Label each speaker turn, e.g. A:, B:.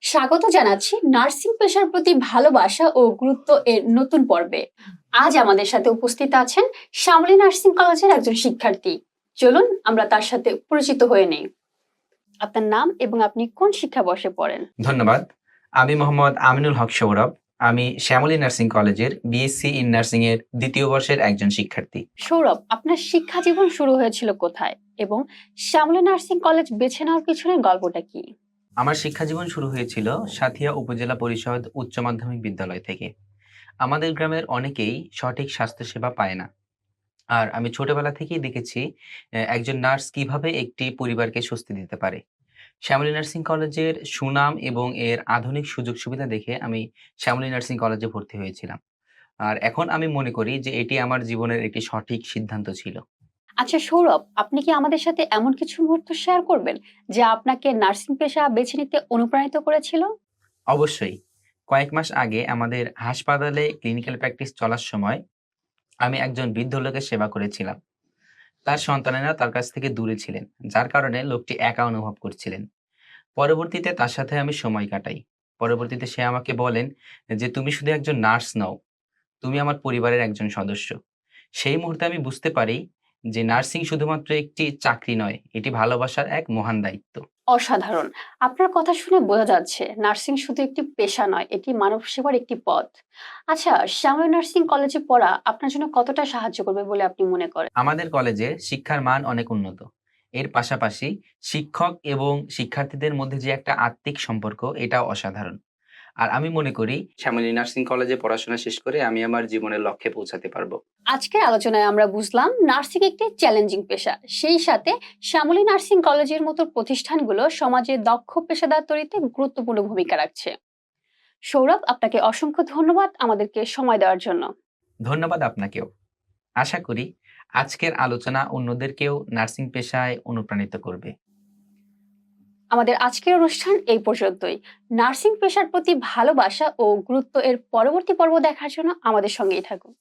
A: স্বাগত জানাচ্ছি নার্সিং পেশার প্রতি ভালোবাসা ও গুরুত্ব এর নতুন পর্বে। আজ আমাদের সাথে উপস্থিত আছেন শ্যামলী নার্সিং কলেজের একজন শিক্ষার্থী। চলুন আমরা তার সাথে পরিচিত হয়ে নেই। আপনার নাম এবং আপনি কোন শিক্ষাবর্ষে পড়েন?
B: ধন্যবাদ। আমি মোহাম্মদ আমিনুল হক সৌরভ। আমি শ্যামলী নার্সিং কলেজের বিএসসি ইন নার্সিং এর দ্বিতীয় বর্ষের একজন শিক্ষার্থী।
A: সৌরভ আপনার শিক্ষা জীবন শুরু হয়েছিল কোথায়? এবং শ্যামলী নার্সিং কলেজ বেছে নেওয়ার পিছনের গল্পটা কি?
B: আমার শিক্ষা জীবন শুরু হয়েছিল সাথিয়া উপজেলা পরিষদ উচ্চ মাধ্যমিক বিদ্যালয় থেকে। আমাদের গ্রামের অনেকেই সঠিক স্বাস্থ্যসেবা পায় না। আর আমি ছোটবেলা থেকেই দেখেছি একজন নার্স কীভাবে একটি পরিবারকে স্বস্তি দিতে পারে। শ্যামলী নার্সিং কলেজের সুনাম এবং এর আধুনিক সুযোগ সুবিধা দেখে আমি শ্যামলী নার্সিং কলেজে ভর্তি হয়েছিলাম। আর এখন আমি মনে করি যে এটি আমার জীবনের একটি সঠিক সিদ্ধান্ত ছিল।
A: আচ্ছা সৌরভ, আপনি কি আমাদের সাথে এমন কিছু মুহূর্ত শেয়ার করবেন যা আপনাকে নার্সিং পেশা বেছে নিতে অনুপ্রাণিত করেছিল?
B: অবশ্যই। কয়েক মাস আগে আমাদের হাসপাতালে ক্লিনিক্যাল প্র্যাকটিস চলার সময় আমি একজন বৃদ্ধ লোকের সেবা করেছিলাম। তার সন্তানেরা তার কাছ থেকে দূরে ছিলেন, যার কারণে লোকটি একা অনুভব করছিলেন। পরবর্তীতে তার সাথে আমি সময় কাটাই। পরবর্তীতে সে আমাকে বলেন যে, তুমি শুধু একজন নার্স নও, তুমি আমার পরিবারের একজন সদস্য। সেই মুহূর্তে আমি বুঝতে পারি যে নার্সিং শুধুমাত্র একটি চাকরি নয় এটি ভালোবাসার এক মহান দায়িত্ব।
A: অসাধারণ। আপনার কথা শুনে বোঝা যাচ্ছে নার্সিং শুধু একটি পেশা নয় এটি মানব সেবার একটি পথ। আচ্ছা শ্যামলী নার্সিং কলেজে পড়া আপনার জন্য কতটা সাহায্য করবে বলে আপনি মনে করেন?
B: আমাদের কলেজে শিক্ষার মান অনেক উন্নত। এর পাশাপাশি শিক্ষক এবং শিক্ষার্থীদের মধ্যে যে একটা আত্মিক সম্পর্ক এটাও অসাধারণ। আর আমি মনে করি শ্যামলী নার্সিং কলেজে পড়াশোনা শেষ করে আমি আমার জীবনের লক্ষ্যে পৌঁছাতে পারব।
A: আজকের আলোচনায় আমরা বুঝলাম নার্সিং একটি চ্যালেঞ্জিং পেশা। সেই সাথে শ্যামলী নার্সিং কলেজের মতো প্রতিষ্ঠানগুলো সমাজে দক্ষ পেশাদার তৈরিতে গুরুত্বপূর্ণ ভূমিকা রাখছে। সৌরভ আপনাকে অসংখ্য ধন্যবাদ আমাদেরকে সময় দেওয়ার জন্য।
B: ধন্যবাদ আপনাকেও। আশা করি আজকের আলোচনা অন্যদেরকেও নার্সিং পেশায় অনুপ্রাণিত করবে।
A: আমাদের আজকের অনুষ্ঠান এই পর্যন্তই। নার্সিং পেশার প্রতি ভালোবাসা ও গুরুত্ব এর পরবর্তী পর্ব দেখার জন্য আমাদের সঙ্গেই থাকুন।